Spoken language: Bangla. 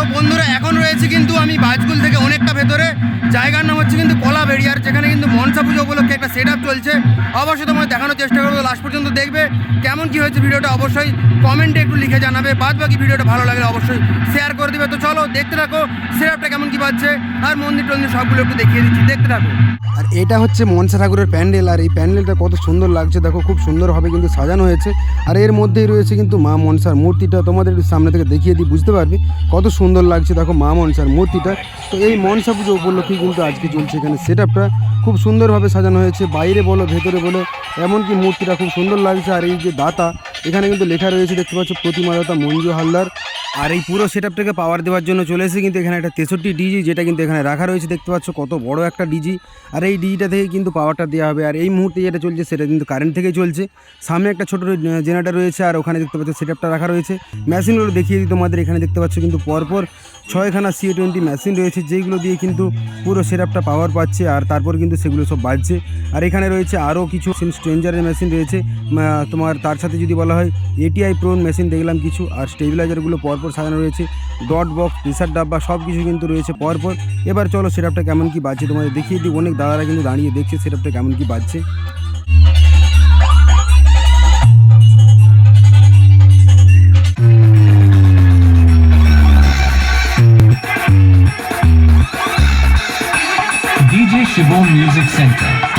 তো বন্ধুরা এখন রয়েছে কিন্তু আমি বাজকুল থেকে অনেকটা ভেতরে। জায়গার নাম হচ্ছে কিন্তু কলা বেরিয়ার যেখানে কিন্তু মনসা পুজো উপলক্ষে একটা সেট চলছে। অবশ্যই তোমার দেখানোর চেষ্টা করব লাস্ট পর্যন্ত দেখবে। কেমন কি হয়েছে ভিডিওটা অবশ্যই কমেন্টে একটু লিখে জানাবে। বাদ বাকি ভিডিওটা ভালো লাগলে অবশ্যই শেয়ার করে দিবে। তো চলো দেখতে থাকো সেটআপটা কেমন কি পাচ্ছে। আর মন্দির টন্দির সবগুলো একটু দেখিয়ে দিচ্ছি, দেখতে থাকো। আর এটা হচ্ছে মনসা ঠাকুরের প্যান্ডেল, আর এই প্যান্ডেলটা কত সুন্দর লাগছে। দেখো, খুব সুন্দরভাবে কিন্তু সাজানো হয়েছে। আর এর মধ্যেই রয়েছে কিন্তু মা মনসার মূর্তিটা। তোমাদের একটু সামনে থেকে দেখিয়ে দিই, বুঝতে পারবে? কত সুন্দর লাগছে। দেখো মা মনসার মূর্তিটা। তো এই মনসা পুজো উপলক্ষে কিন্তু আজকে চলছে এখানে সেট খুব সুন্দরভাবে সাজানো হয়েছে। বাইরে বলো, ভেতরে বলো, এমনকি মূর্তিটা খুব সুন্দর লাগছে। আর এই যে দাতা, এখানে কিন্তু লেখা রয়েছে, দেখতে পাচ্ছ প্রতিমা দাতা মঞ্জু হালদার। আর এই পুরো সেটআপটাকে পাওয়ার দেওয়ার জন্য চলে এসেছে কিন্তু এখানে একটা তেষট্টি ডিজি যেটা কিন্তু এখানে রাখা রয়েছে, দেখতে পাচ্ছ কত বড় একটা ডিজি আর এই ডিজিটা থেকে কিন্তু পাওয়ারটা দেওয়া হবে। আর এই মুহূর্তে যেটা চলছে, সেটা কিন্তু কারেন্ট থেকেই চলছে। সামনে একটা ছোট জেনারেটর রয়েছে, আর ওখানে দেখতে পাচ্ছ সেটআপটা রাখা রয়েছে। মেশিনগুলো দেখিয়ে দিই তোমাদের, এখানে দেখতে পাচ্ছ কিন্তু পরপর ছয়খানা সি টোয়েন্টি মেশিন রয়েছে যেগুলো দিয়ে কিন্তু পুরো সেটআপটা পাওয়ার পাচ্ছে, আর তারপর কিন্তু সেগুলো সব বাজছে। আর এখানে রয়েছে আরও কিছু স্ট্রেঞ্জারের মেশিন রয়েছে। তোমার তার সাথে যদি বলা হয় এটিআই প্রোন মেশিন দেখলাম কিছু। আর স্টেবিলাইজারগুলো পরপর সাজানো রয়েছে ডট বক্স প্রেসার ডাব্বা সব কিছু কিন্তু রয়েছে পরপর। এবার চলো সেটআপটা কেমন কি বাজছে তোমাদের দেখিয়ে দিই। অনেক দাদারা কিন্তু দাঁড়িয়ে দেখছে সেটআপটা কেমন কি বাজছে। DJ Shivam Music Center.